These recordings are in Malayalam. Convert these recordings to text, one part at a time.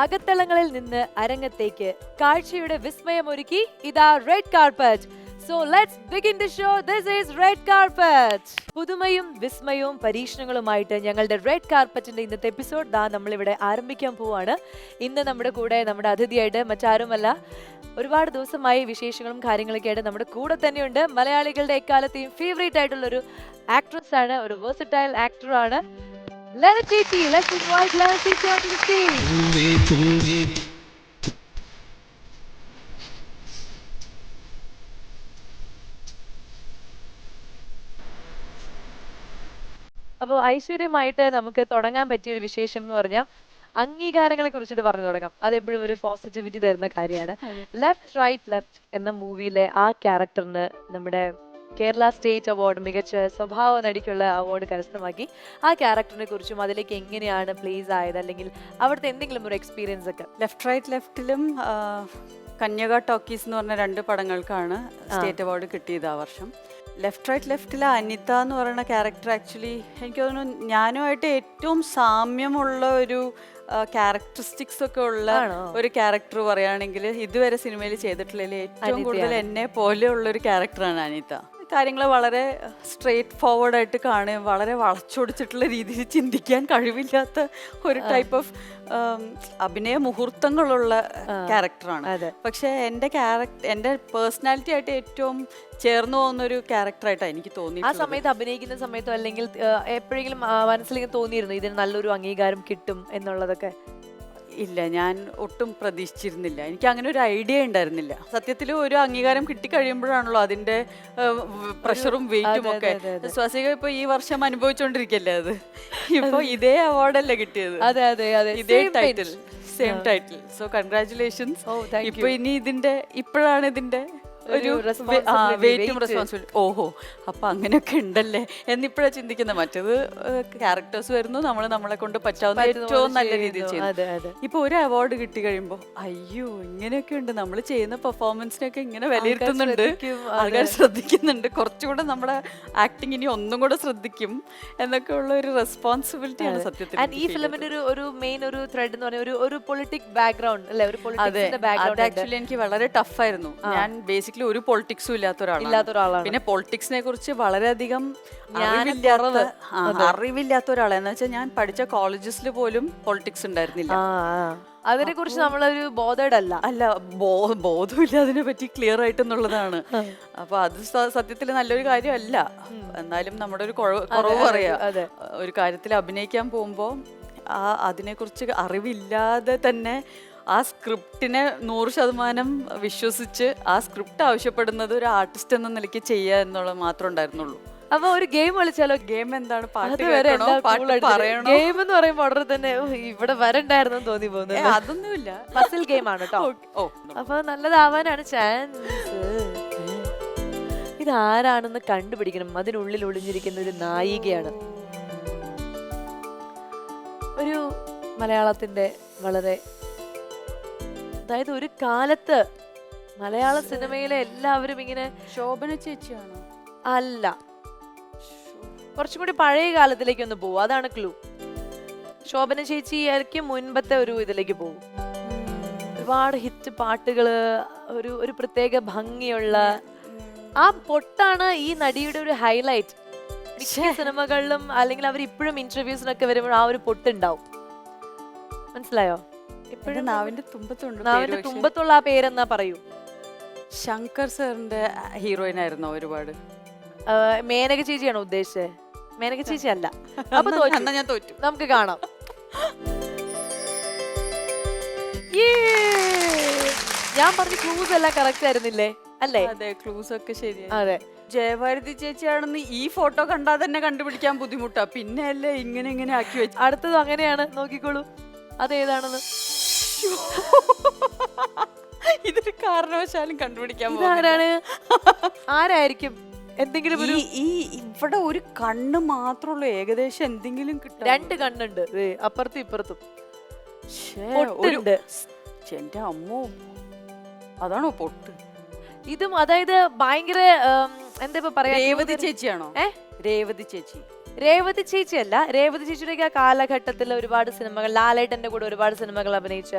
അകത്തളങ്ങളിൽ നിന്ന് അരങ്ങത്തേക്ക് കാഴ്ചയുടെ വിസ്മയമൊരുക്കി ഇതാ red carpet so let's begin the show this is red carpet പുതുമയും വിസ്മയവും പരീക്ഷണങ്ങളുമായിട്ട് ഞങ്ങളുടെ റെഡ് കാർപ്പറ്റിന്റെ ഇന്നത്തെ എപ്പിസോഡ് ദാ നമ്മളിവിടെ ആരംഭിക്കാൻ പോവാണ്. ഇന്ന് നമ്മുടെ കൂടെ നമ്മുടെ അതിഥിയായിട്ട് മറ്റാരുമല്ല. ഒരുപാട് ദിവസമായി വിശേഷങ്ങളും കാര്യങ്ങളൊക്കെ ആയിട്ട് നമ്മുടെ കൂടെ തന്നെയുണ്ട്. മലയാളികളുടെ എക്കാലത്തെയും ഫേവറേറ്റ് ആയിട്ടുള്ള ഒരു ആക്ട്രസ് ആണ്. ഒരു versatile actor let's invite Latha ചേച്ചി ഓൺ ദി സ്റ്റേജ് പൂവേ പൂവേ അപ്പോൾ ഐശ്വര്യമായിട്ട് നമുക്ക് തുടങ്ങാൻ പറ്റിയ ഒരു വിശേഷം എന്ന് പറഞ്ഞാൽ അംഗീകാരങ്ങളെ കുറിച്ചിട്ട് പറഞ്ഞു തുടങ്ങാം. അത് എപ്പോഴും ഒരു പോസിറ്റിവിറ്റി തരുന്ന കാര്യമാണ്. ലെഫ്റ്റ് റൈറ്റ് ലെഫ്റ്റ് എന്ന മൂവിയിലെ ആ ക്യാരക്ടറിന് നമ്മുടെ കേരള സ്റ്റേറ്റ് അവാർഡ് മികച്ച സ്വഭാവ നടിക്കുള്ള അവാർഡ് കരസ്ഥമാക്കി. ആ ക്യാരക്ടറിനെ കുറിച്ചും അതിലേക്ക് എങ്ങനെയാണ് പ്ലേസ് ആയത്? അല്ലെങ്കിൽ അവിടുത്തെ എന്തെങ്കിലും ഒരു എക്സ്പീരിയൻസ് ഒക്കെ. ലെഫ്റ്റ് റൈറ്റ് ലെഫ്റ്റിലും കന്യക ടോക്കീസ് എന്ന് പറഞ്ഞ രണ്ട് പടങ്ങൾക്കാണ് സ്റ്റേറ്റ് അവാർഡ് കിട്ടിയത് ആ വർഷം. ലെഫ്റ്റ് റൈറ്റ് ലെഫ്റ്റിലെ അനിത എന്ന് പറയുന്ന ക്യാരക്ടർ ആക്ച്വലി എനിക്ക് തോന്നുന്നു ഞാനുമായിട്ട് ഏറ്റവും സാമ്യമുള്ള ഒരു ക്യാരക്ടറിസ്റ്റിക്സ് ഒക്കെ ഉള്ള ഒരു ക്യാരക്ടർ പറയുകയാണെങ്കിൽ ഇതുവരെ സിനിമയിൽ ചെയ്തിട്ടുള്ളതിൽ ഏറ്റവും കൂടുതൽ. എന്നെ പോലെയുള്ള ഒരു ക്യാരക്ടറാണ് അനിത. കാര്യങ്ങൾ വളരെ സ്ട്രേറ്റ് ഫോർവേഡ് ആയിട്ട് കാണുകയും വളരെ വളച്ചൊടിച്ചിട്ടുള്ള രീതിയിൽ ചിന്തിക്കാൻ കഴിവില്ലാത്ത ഒരു ടൈപ്പ് ഓഫ് അഭിനയ മുഹൂർത്തങ്ങളുള്ള ക്യാരക്ടറാണ് അതെ. പക്ഷേ എന്റെ ക്യാരക്ടർ എന്റെ പേഴ്സണാലിറ്റി ആയിട്ട് ഏറ്റവും ചേർന്ന് പോകുന്ന ഒരു ക്യാരക്ടറായിട്ടാണ് എനിക്ക് ആ സമയത്ത് അഭിനയിക്കുന്ന സമയത്തോ അല്ലെങ്കിൽ എപ്പോഴെങ്കിലും മനസ്സിലേക്ക് തോന്നിയിരുന്നു ഇതിന് നല്ലൊരു അംഗീകാരം കിട്ടും എന്നുള്ളതൊക്കെ. ഇല്ല ഞാൻ ഒട്ടും പ്രതീക്ഷിച്ചിരുന്നില്ല. എനിക്ക് അങ്ങനെ ഒരു ഐഡിയ ഉണ്ടായിരുന്നില്ല. സത്യത്തിൽ ഒരു അംഗീകാരം കിട്ടിക്കഴിയുമ്പോഴാണല്ലോ അതിന്റെ പ്രഷറും വെയിറ്റും ഒക്കെ. സ്വാസിക ഇപ്പൊ ഈ വർഷം അനുഭവിച്ചോണ്ടിരിക്കല്ലേ അത്? ഇപ്പൊ ഇതേ അവാർഡല്ലേ കിട്ടിയത്. അതെ അതെ അതെ. ഇതേ title same title so congratulations thank ഇപ്പൊ ഇനി ഇതിന്റെ ഇപ്പോഴാണ് ഇതിന്റെ ഒരു വെയിറ്റും റെസ്പോൺസിബിലിറ്റി ഓഹോ അപ്പൊ അങ്ങനെയൊക്കെ ഉണ്ടല്ലേ? എന്നിപ്പോഴാണ് ചിന്തിക്കുന്നത് മറ്റത് ക്യാരക്ടേഴ്സ് വരുന്നു നമ്മൾ നമ്മളെ കൊണ്ട് പറ്റാവുന്ന ഏറ്റവും നല്ല രീതിയിൽ ചെയ്യുന്നു. ഇപ്പൊ ഒരു അവാർഡ് കിട്ടി കഴിയുമ്പോ അയ്യോ ഇങ്ങനെയൊക്കെ ഉണ്ട്. നമ്മൾ ചെയ്യുന്ന പെർഫോമൻസിനൊക്കെ ഇങ്ങനെ വിലയിരുത്തുന്നുണ്ട്. ആൾക്കാർ ശ്രദ്ധിക്കുന്നുണ്ട്. കുറച്ചുകൂടെ നമ്മുടെ ആക്ടിങ് ഇനി ഒന്നും കൂടെ ശ്രദ്ധിക്കും എന്നൊക്കെ ഉള്ള ഒരു റെസ്പോൺസിബിലിറ്റി ആണ് സത്യത്തിൽ ഈ ഫിലിമിന്റെ ഒരു ഒരു മെയിൻ ഒരു ത്രെഡ് എന്ന് പറഞ്ഞാൽ ഒരു ഒരു പൊളിറ്റിക് ബാക്ക്ഗ്രൗണ്ട് അല്ലെ? ഒരു പൊളിറ്റിക്സിന്റെ ബാക്ക്ഗ്രൗണ്ട് ആക്ച്വലി എനിക്ക് വളരെ ടഫായിരുന്നു ഞാൻ ബേസിക്കലി ഒരു പൊളിറ്റിക്സും ഇല്ലാത്ത ഒരാളാണ്. ഇല്ലാത്ത ഒരാളാണ്. പിന്നെ പൊളിറ്റിക്സിനെ കുറിച്ച് വളരെയധികം. അറിവില്ലാത്ത ഒരാളാണ്. എന്ന് വെച്ചാൽ ഞാൻ പഠിച്ച കോളേജസിൽ പോലും പൊളിറ്റിക്സ് ഉണ്ടായിരുന്നില്ല. അതിനെ കുറിച്ച് നമ്മളൊരു ബോധേഡ് അല്ല അല്ല ബോധമില്ല അതിനെ പറ്റി ക്ലിയർ ആയിട്ടെന്നുള്ളതാണ്. അപ്പൊ അത് സത്യത്തിൽ നല്ലൊരു കാര്യമല്ല. എന്നാലും നമ്മുടെ ഒരു കുറവ് കുറവ് പറയാ. ഒരു കാര്യത്തിൽ അഭിനയിക്കാൻ പോകുമ്പോൾ ആ അതിനെക്കുറിച്ച് അറിവില്ലാതെ തന്നെ ആ സ്ക്രിപ്റ്റിനെ നൂറ് ശതമാനം വിശ്വസിച്ച് ആ സ്ക്രിപ്റ്റ് ആവശ്യപ്പെടുന്നത് ഒരു ആർട്ടിസ്റ്റ് എന്ന നിലയ്ക്ക് ചെയ്യുക എന്നുള്ളത് മാത്രമേ ഉണ്ടായിരുന്നുള്ളൂ. അപ്പൊ ഒരു ഗെയിം കളിച്ചാലോ? ഗെയിം എന്താണ്? പാട്ട് വരെ ഗെയിം എന്ന് പറയുമ്പോൾ ഉടനെ തന്നെ ഇവിടെ വരണ്ടായിരുന്നു തോന്നി പോകുന്നത്. അതൊന്നുമില്ല. പസിൽ ഗെയിം ആണ് കേട്ടോ അപ്പൊ നല്ലതാവാനാണ് ചാൻസ് ഇതാരാണെന്ന് കണ്ടുപിടിക്കണം. അതിനുള്ളിൽ ഒളിഞ്ഞിരിക്കുന്ന ഒരു നായികയാണ്. ഒരു മലയാളത്തിന്റെ വളരെ അതായത് ഒരു കാലത്ത് മലയാള സിനിമയിലെ എല്ലാവരും ഇങ്ങനെ ശോഭന ചേച്ചിയാണോ? അല്ല. കുറച്ചും കൂടി പഴയ കാലത്തിലേക്ക് ഒന്ന് പോകും അതാണ് ക്ലൂ ശോഭന ചേച്ചിക്ക് മുൻപത്തെ ഒരു ഇതിലേക്ക് പോകും ഒരുപാട് ഹിറ്റ് പാട്ടുകൾ ഒരു ഒരു പ്രത്യേക ഭംഗിയുള്ള ആ പൊട്ടാണ് ഈ നടിയുടെ ഒരു ഹൈലൈറ്റ് മിക്ക സിനിമകളിലും അല്ലെങ്കിൽ അവർ ഇപ്പോഴും ഇന്റർവ്യൂസിനൊക്കെ വരുമ്പോൾ ആ ഒരു പൊട്ടുണ്ടാവും. മനസ്സിലായോ? ഇപ്പോഴും നാവിന്റെ തുമ്പത്തുണ്ട് നാവിന്റെ തുമ്പത്തുള്ള ആ പേരെന്നാ പറയൂ. ശങ്കർ സാറിന്റെ ഹീറോയിൻ ആയിരുന്നു ഒരുപാട്. മേനക ചേച്ചിയാണോ ഉദ്ദേശിച്ചത് മേനക ചേച്ചി അല്ല. അപ്പൊ ഞാൻ തോറ്റു. നമുക്ക് കാണാം! ഞാൻ പറഞ്ഞ ക്ലൂസ് എല്ലാം കറക്റ്റ് ആയിരുന്നില്ലേ? അല്ലേ? അതെ ക്ലൂസ് ഒക്കെ ശരിയാണ് അതെ. ജയഭാരതി ചേച്ചിയാണെന്ന് ഈ ഫോട്ടോ കണ്ടാൽ തന്നെ കണ്ടുപിടിക്കാൻ ബുദ്ധിമുട്ടാ. പിന്നെ അല്ലേ ഇങ്ങനെ ഇങ്ങനെ ആക്കി വെച്ചു അടുത്തത് അങ്ങനെയാണ്. നോക്കിക്കോളൂ. അതേതാണെന്ന്. ഇതൊരു കാരണവശാലും കണ്ടുപിടിക്കാൻ ആരാണ്? ആരായിരിക്കും? എന്തെങ്കിലും ഒരു ഈ ഇവിടെ ഒരു കണ്ണ് മാത്രമുള്ളൂ. ഏകദേശം എന്തെങ്കിലും കിട്ടും രണ്ട് കണ്ണുണ്ട്. ദേ, അപ്പുറത്തും ഇപ്പുറത്തും. പൊട്ടുണ്ട്. എന്റെ അമ്മോ. അതാണോ പൊട്ട്? ഇതും അതായത് ഭയങ്കര ഉം, എന്താ ഇപ്പൊ പറയാ? രേവതി ചേച്ചിയാണോ? ഏ? രേവതി ചേച്ചി. രേവതി ചേച്ചി അല്ല രേവതി ചേച്ചിയുടെ ആ കാലഘട്ടത്തിൽ ഒരുപാട് സിനിമകൾ ലാലേട്ടന്റെ കൂടെ ഒരുപാട് സിനിമകൾ അഭിനയിച്ച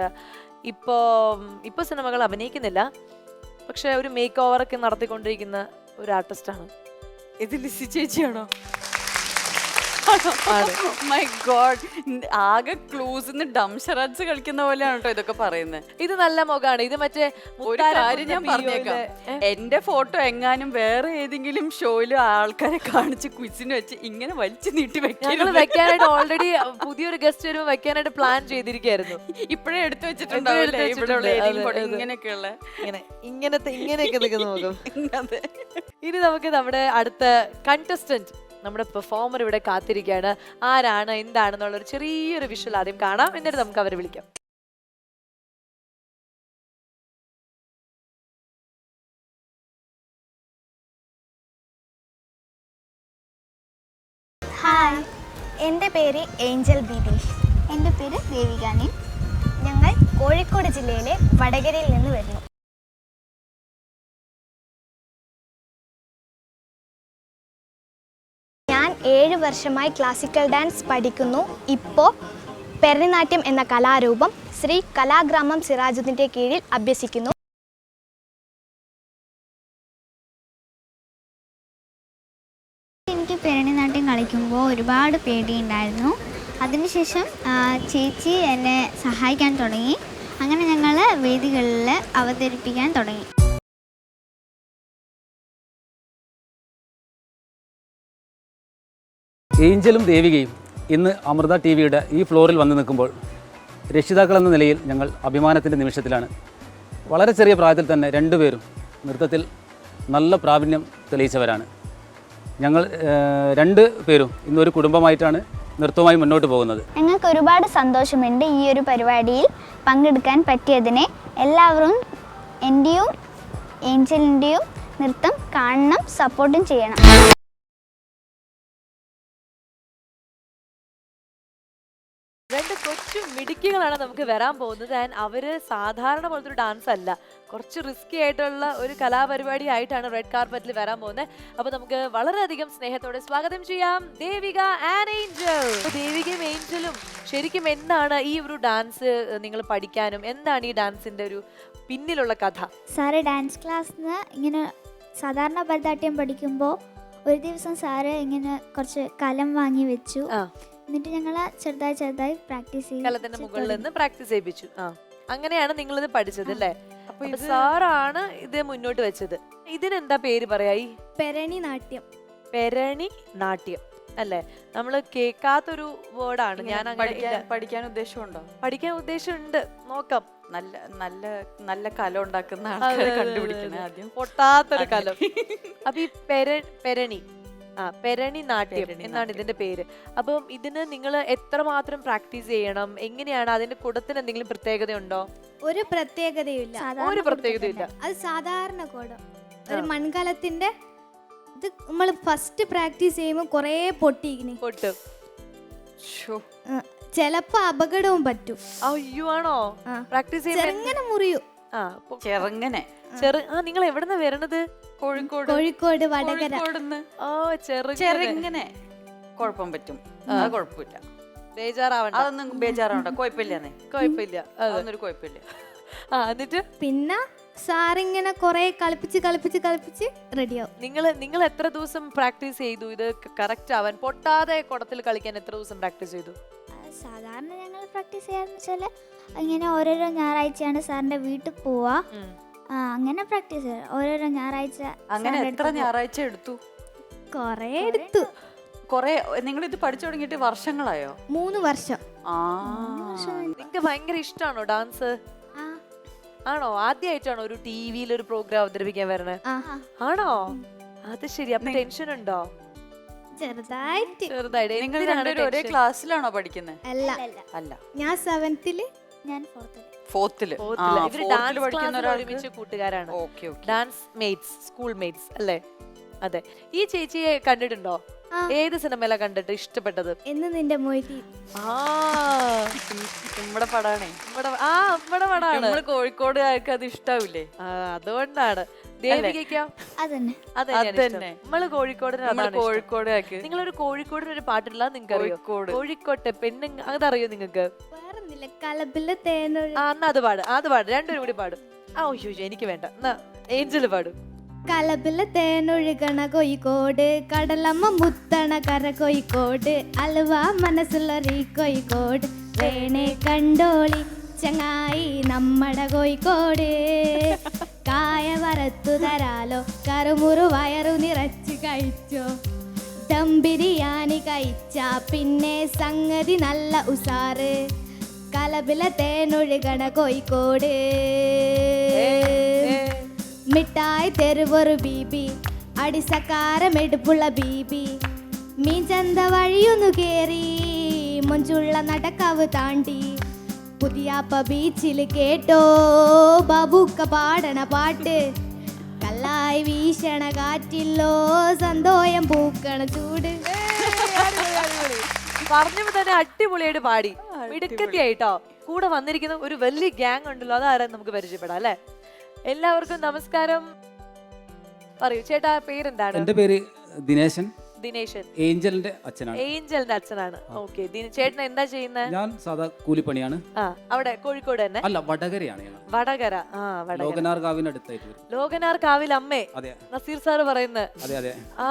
ഇപ്പോൾ ഇപ്പോൾ സിനിമകൾ അഭിനയിക്കുന്നില്ല. പക്ഷേ ഒരു മേക്ക് ഓവറൊക്കെ നടത്തിക്കൊണ്ടിരിക്കുന്ന ഒരു ആർട്ടിസ്റ്റാണ് ഇത് ലിസി ചേച്ചിയാണോ. മൈ ഗോഡ് ആകെ ക്ലൂസ് ഡംഷറാജ് കളിക്കുന്ന പോലെയാണ് കേട്ടോ ഇതൊക്കെ പറയുന്നത് ഇത് നല്ല മുഖമാണ് ഇത് മറ്റേ ഒരു കാര്യം ഞാൻ പറഞ്ഞേക്കാം. എന്റെ ഫോട്ടോ എങ്ങാനും വേറെ ഏതെങ്കിലും ഷോയിലും ആൾക്കാരെ കാണിച്ച് ക്വിസിന് വെച്ച് ഇങ്ങനെ വലിച്ചു നീട്ടി വെക്കാൻ വെക്കാനായിട്ട് ഓൾറെഡി പുതിയൊരു ഗസ്റ്റ് വരുമ്പോൾ വെക്കാനായിട്ട് പ്ലാൻ ചെയ്തിരിക്കായിരുന്നു. ഇപ്പോഴേ എടുത്തു വെച്ചിട്ടുണ്ടാവില്ലേ. ഇങ്ങനെയൊക്കെയുള്ള. ഇങ്ങനെ ഇങ്ങനത്തെ ഇങ്ങനെയൊക്കെ നിൽക്കുന്ന മുഖം. ഇനി നമുക്ക് നമ്മുടെ അടുത്ത കണ്ടസ്റ്റന്റ് നമ്മുടെ പെർഫോമർ ഇവിടെ കാത്തിരിക്കുകയാണ്. ആരാണ് എന്താണെന്നുള്ള ഒരു ചെറിയൊരു വിഷ്വൽ ആദ്യം കാണാം. എന്നിട്ട് നമുക്ക് അവരെ വിളിക്കാം. ഹായ് എന്റെ പേര് ഏഞ്ചൽ ബിദീഷ് എന്റെ പേര് ദേവികാനി. ഞങ്ങൾ കോഴിക്കോട് ജില്ലയിലെ വടകരയിൽ നിന്ന് വരുന്നു. ഏഴ് വർഷമായി ക്ലാസിക്കൽ ഡാൻസ് പഠിക്കുന്നു. ഇപ്പോൾ പെരണിനാട്യം എന്ന കലാരൂപം ശ്രീ കലാഗ്രാമം സിറാജുദ്ദിന്റെ കീഴിൽ അഭ്യസിക്കുന്നു. എനിക്ക് പെരണിനാട്യം കളിക്കുമ്പോൾ ഒരുപാട് പേടിയുണ്ടായിരുന്നു. അതിനുശേഷം ചേച്ചി എന്നെ സഹായിക്കാൻ തുടങ്ങി. അങ്ങനെ ഞങ്ങൾ വേദികളിൽ അവതരിപ്പിക്കാൻ തുടങ്ങി. ഏഞ്ചലും ദേവികയും ഇന്ന് അമൃത ടി വിയുടെ ഈ ഫ്ലോറിൽ വന്നു നിൽക്കുമ്പോൾ രക്ഷിതാക്കൾ എന്ന നിലയിൽ ഞങ്ങൾ അഭിമാനത്തിന്റെ നിമിഷത്തിലാണ്. വളരെ ചെറിയ പ്രായത്തിൽ തന്നെ രണ്ടുപേരും നൃത്തത്തിൽ നല്ല പ്രാവീണ്യം തെളിയിച്ചവരാണ്. ഞങ്ങൾ രണ്ട് പേരും ഒരു കുടുംബമായിട്ടാണ് നൃത്തവുമായി മുന്നോട്ട് പോകുന്നത്. ഞങ്ങൾക്ക് ഒരുപാട് സന്തോഷമുണ്ട് ഈ ഒരു പരിപാടിയിൽ പങ്കെടുക്കാൻ പറ്റിയതിനെ. എല്ലാവരും എന്റെയും ഏഞ്ചലിന്റെയും നൃത്തം കാണണം സപ്പോർട്ടും ചെയ്യണം. രണ്ട് കൊച്ചു മിടുക്കികളാണ് നമുക്ക് വരാൻ പോകുന്നത്. ആൻഡ് അവർ സാധാരണ പോലത്തെ ഒരു ഡാൻസ് അല്ല. കുറച്ച് റിസ്കി ആയിട്ടുള്ള ഒരു കലാപരിപാടി ആയിട്ടാണ് റെഡ് കാർപ്പറ്റിൽ വരാൻ പോകുന്നത്. അപ്പൊ നമുക്ക് വളരെയധികം സ്നേഹത്തോടെ സ്വാഗതം ചെയ്യാം. ദേവിക ആൻഡ് ഏഞ്ചൽ ദേവികയും ഏഞ്ചലും ശരിക്കും എന്താണ് ഈ ഒരു ഡാൻസ് നിങ്ങൾ പഠിക്കാനും എന്താണ് ഈ ഡാൻസിന്റെ ഒരു പിന്നിലുള്ള കഥ? സാറ് ഡാൻസ് ക്ലാസ്സിന് ഇങ്ങനെ സാധാരണ ഭരതനാട്യം പഠിക്കുമ്പോൾ ഒരു ദിവസം സാറ് ഇങ്ങനെ കുറച്ച് കലം വാങ്ങി വെച്ചു. ആ. എന്നിട്ട് ഞങ്ങൾ ചെറുതായി ചെറുതായി പ്രാക്ടീസ് കലത്തിന്റെ മുകളിൽ നിന്ന് പ്രാക്ടീസ് ചെയ്യിപ്പിച്ചു. ആ. അങ്ങനെയാണ് നിങ്ങൾ ഇത് പഠിച്ചത് അല്ലേ? അപ്പൊ സാറാണ് ഇത് മുന്നോട്ട് വെച്ചത്. ഇതിനെന്താ പേര് പറയായി? ഈ പെരണി നാട്യം. പെരണി നാട്യം അല്ലേ? നമ്മൾ കേൾക്കാത്തൊരു വേർഡാണ്. ഞാൻ അങ്ങനെ പഠിക്കാൻ ഇല്ല. പഠിക്കാൻ ഉദ്ദേശമുണ്ടോ? പഠിക്കാൻ ഉദ്ദേശമുണ്ട്. നോക്കാം. നല്ല നല്ല നല്ല കല ഉണ്ടാക്കുന്ന അതെ, ആൾക്കാരെ അതെ, കണ്ടുപിടിക്കണേ അതെ. ആദ്യം. പൊട്ടാത്തൊരു അതെ. കലം. അപ്പൊ ഈ പെര പെരണി പെരണി നാട്യം എന്നാണ് ഇതിന്റെ പേര്. അപ്പം ഇതിന് നിങ്ങൾ എത്രമാത്രം പ്രാക്ടീസ് ചെയ്യണം? എങ്ങനെയാണ് അതിന്റെ കുടത്തിന് എന്തെങ്കിലും പ്രത്യേകത ഉണ്ടോ ഒരു പ്രത്യേകതയില്ല ഒരു പ്രത്യേകതയില്ല അത് സാധാരണ കുടം. ഒരു. മൺകലത്തിന്റെ ഇത് നമ്മൾ ഫസ്റ്റ് പ്രാക്ടീസ് ചെയ്യുമ്പോൾ കുറേ പൊട്ടിയിരിക്കുന്നു പൊട്ടും. ചിലപ്പോ അപകടവും പറ്റും. അയ്യോ ആണോ? പ്രാക്ടീസ് ചെറുങ്ങനെ മുറിയും. ആ പൊ- ചെറുങ്ങനെ. ചെറു ആ നിങ്ങൾ എവിടെന്നാ വരണത്? കോഴിക്കോട്. കോഴിക്കോട് വടകര. കോഴിക്കോടുന്ന്. ഓ ചെറു ചെറുങ്ങനെ. കുഴപ്പം പറ്റും. അത് കുഴപ്പമില്ല. ബേജാറാവണ്ട. അതൊന്നും ബേജാറാവണ്ട. കുഴപ്പമില്ലെന്നേ. കുഴപ്പമില്ല. അതെ. അതൊന്നൊരു കുഴപ്പമില്ല. ആ എന്നിട്ട്? പിന്നെ സാറിങ്ങനെ കുറേ കളിപ്പിച്ച് കളിപ്പിച്ച് കളിപ്പിച്ച് റെഡിയാവും. നിങ്ങൾ നിങ്ങൾ എത്ര ദിവസം പ്രാക്ടീസ് ചെയ്തു? ഇത് കറക്റ്റ് ആവാൻ പൊട്ടാതെ കുടത്തിൽ കളിക്കാൻ എത്ര ദിവസം പ്രാക്ടീസ് ചെയ്തു? സാധാരണ ഞങ്ങൾ പ്രാക്ടീസ് ചെയ്യാന്ന് വെച്ചാൽ ഇങ്ങനെ ഓരോരോ ഞായറാഴ്ചയാണ് സാറിന്റെ വീട്ടിൽ പോവാ. ആ, അങ്ങനെ പ്രാക്ടീസ് ചെയ്യാം. ഓരോരോ ഞായറാഴ്ച അങ്ങനെ എത്ര അടുത്ത് ഞായറാഴ്ച എടുത്തു? കൊറേ എടുത്തു. കൊറേ നിങ്ങൾ ഇത് പഠിച്ചു തുടങ്ങിയിട്ട് വർഷങ്ങളായോ? മൂന്ന് വർഷം. ആ നിങ്ങക്ക് ഭയങ്കര ഇഷ്ടമാണോ ഡാൻസ് ആ, ആണോ? ആദ്യമായിട്ടാണോ ഒരു ടി വിയിൽ ഒരു പ്രോഗ്രാം അവതരിപ്പിക്കാൻ വരണേ? ആ. ആണോ? അത് ശരി. അപ്പൊ ടെൻഷൻ ഉണ്ടോ? ചെറുതായിട്ട്. ചെറുതായിട്ട്. നിങ്ങൾ രണ്ടുപേരും ഒരേ ക്ലാസ്സിലാണോ പഠിക്കുന്നത് അല്ല. അല്ല ഞാൻ സെവൻത്തിൽ ഞാൻ ഫോർത്തിൽ Fourth ൽ. ഇവർ ഡാൻസ് പഠിക്കുന്ന ഒരുമിച്ച് കൂട്ടുകാരാണ്. Okay okay. Dance mates school mates അല്ലേ? അതെ. ഈ ചേച്ചിയെ കണ്ടിട്ടുണ്ടോ? ഏത് സിനിമയിലാ കണ്ടിട്ട് ഇഷ്ടപ്പെട്ടത്? എന്ന് നിന്റെ മൊഴി ആ. നമ്മുടെ പടാണേ. നമ്മുടെ ആ നമ്മുടെ പടാണ്. നമ്മൾ കോഴിക്കോടുകാർക്ക് അത് ഇഷ്ടാവില്ലേ? അതുകൊണ്ടാണ്. ദേവികയ്ക്കോ അതന്നെ. നമ്മൾ കോഴിക്കോടിന് കോഴിക്കോടേക്ക് നിങ്ങളൊരു കോഴിക്കോടിന് ഒരു പാട്ടില്ല നിങ്ങൾക്ക് അറിയോ കോഴിക്കോട്. കോഴിക്കോട്ടെ പെണ്ണു അതറിയോ നിങ്ങൾക്ക് എന്നാ അത് പാട്. അത് പാട്. രണ്ടുപേരും കൂടി പാടും. ആ ഓശോ എനിക്ക് വേണ്ട. എന്നാ ഏഞ്ചൽ പാടും. കലബിൽ തേനൊഴുകണ കോഴിക്കോട് കടലമ്മ മുത്തണ കര കോഴിക്കോട് അലുവ മനസ്സുള്ളൊരു കോഴിക്കോട് വേണേ കണ്ടോളി ചങ്ങായി നമ്മടെ കോഴിക്കോട് കായ വറത്തു തരാലോ. കറുമുറു വയറു നിറച്ച് കഴിച്ചോ. ദം ബിരിയാണി കഴിച്ച പിന്നെ സംഗതി നല്ല ഉസാറ്. കലബില തേനൊഴുകണ കോഴിക്കോട്. മിഠായി തെരുവൊരു ബീബി. അടിസക്കാരം എടുപ്പുള്ള ബീബി. മീൻ ചന്ത വഴിയൊന്നു കേറി. മൊഞ്ചുള്ള നടക്കാവ് താണ്ടി. പുതിയാപ്പ ബീച്ചിൽ കേട്ടോ. ബാബുക്ക പാടണ പാട്ട്. കല്ലായി വീശണ കാറ്റില്ലോ സന്തോയം പൂക്കണ ചൂട്. പറഞ്ഞപ്പോ തന്നെ അടിപൊളിയായിട്ട് പാടി. മിടുക്കത്തിയായിട്ടോ. കൂടെ വന്നിരിക്കുന്ന ഒരു വലിയ ഗ്യാങ് ഉണ്ടല്ലോ അതാരാ നമുക്ക് പരിചയപ്പെടാം അല്ലെ? എല്ലാവർക്കും നമസ്കാരം. പറയൂ ചേട്ടാ പേരെന്താണ്? എന്റെ പേര് ദിനേശൻ. ദിനേശൻ. ഏഞ്ചലിന്റെ അച്ഛനാണ്. ഏഞ്ചലിന്റെ അച്ഛനാണ്. ഓക്കെ ചേട്ടൻ എന്താ ചെയ്യുന്നത് ഞാൻ സാധാ കൂലിപ്പണിയാണ്. ആ അവിടെ കോഴിക്കോട് തന്നെ? അല്ല വടകരയാണ് വടകര. ആ വടകര. ലോകനാർ കാവിന്റെ അടുത്തായിട്ട് വരും. ലോകനാർ കാവിൽ അമ്മേ അതെ. നസീർ സാറ് പറയുന്നത് അതെ അതെ. ആ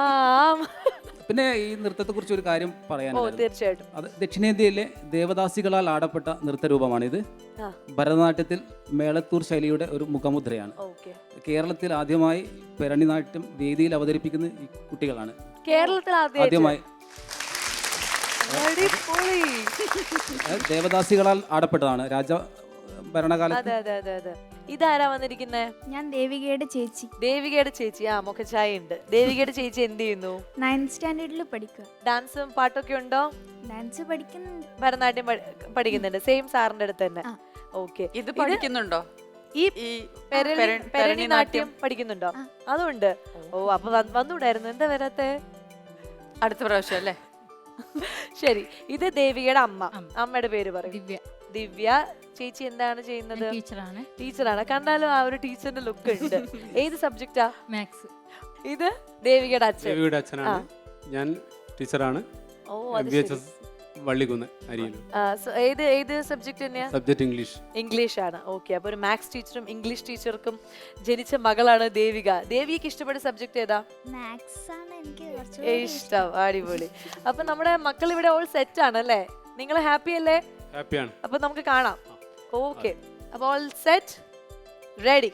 പിന്നെ ഈ നൃത്തത്തെ കുറിച്ച് ഒരു കാര്യം പറയാൻ തീർച്ചയായിട്ടും. അത് ദക്ഷിണേന്ത്യയിലെ ദേവദാസികളാൽ ആടപ്പെട്ട നൃത്തരൂപമാണിത്. ആ. ഭരതനാട്യത്തിൽ മേളത്തൂർ ശൈലിയുടെ ഒരു മുഖമുദ്രയാണ്. കേരളത്തിൽ ആദ്യമായി പെരണിനാട്യം വേദിയിൽ അവതരിപ്പിക്കുന്ന ഈ കുട്ടികളാണ്. കേരളത്തിൽ ആദ്യമായി. ദേവദാസികളാൽ ആടപ്പെട്ടതാണ്. രാജ ഭരണകാലത്ത്. അതെ അതെ അതെ അതെ. ഇതാരാ വന്നിരിക്കുന്നേ? ഞാൻ ദേവികയുടെ ചേച്ചി. ദേവികയുടെ ചേച്ചി. ആ മുഖഛായ ഉണ്ട്. ദേവികയുടെ ചേച്ചി എന്ത് ചെയ്യുന്നു? നയൻത് സ്റ്റാൻഡേർഡിൽ പഠിക്കുക. ഡാൻസും പാട്ടൊക്കെ ഉണ്ടോ? ഡാൻസ് പഠിക്കുന്നുണ്ട്. ഭരതനാട്യം പഠിക്കുന്നുണ്ട്. സെയിം സാറിന്റെ അടുത്ത് തന്നെ. ഓക്കെ ഇത് പഠിക്കുന്നുണ്ടോ? ഈ ഈ പെര- പെരണി നാട്യം പഠിക്കുന്നുണ്ടോ? അതുണ്ട്. ഓ അപ്പൊ വന്നുണ്ടായിരുന്നു എന്താ വരാത്തെ? അടുത്ത പ്രാവശ്യം അല്ലേ? ശരി. ഇത് ദേവികയുടെ അമ്മ. അമ്മയുടെ പേര് പറയും. ദിവ്യ. ദിവ്യ ചേച്ചി എന്താണ് ചെയ്യുന്നത്? ടീച്ചറാണ്. ടീച്ചറാണ്. കണ്ടാലും ആ ഒരു ടീച്ചറിന്റെ ലുക്ക് ഉണ്ട്. ഏത് സബ്ജക്റ്റാ? മാത്സ്. ഇത് ദേവികയുടെ അച്ഛൻ. ദേവിയുടെ അച്ഛനാണ്. ഞാൻ ടീച്ചറാണ്. ഓ അത് ശരി. വള്ളിക്കുന്ന് so ഏത് ഏത് സബ്ജക്ട് തന്നെയാ? സബ്ജക്ട് ഇംഗ്ലീഷ് ഇംഗ്ലീഷ് ആണ്. ഓക്കെ അപ്പൊ ഒരു മാത്സ് ടീച്ചറും ഇംഗ്ലീഷ് ടീച്ചർക്കും ജനിച്ച മകളാണ് ദേവിക. ദേവിക്ക് ഇഷ്ടപ്പെട്ട സബ്ജക്ട് ഏതാ? മാത്സ് ആണ് എനിക്ക് കുറച്ചുകൂടി ഇഷ്ടം. അടിപൊളി. അപ്പൊ നമ്മുടെ മക്കൾ ഇവിടെ ഓൾ സെറ്റ് ആണ് അല്ലേ? നിങ്ങൾ ഹാപ്പി അല്ലേ? ഹാപ്പിയാണ് അപ്പൊ നമുക്ക് കാണാം. ഓക്കെ അപ്പൊ ഓൾ സെറ്റ് റെഡി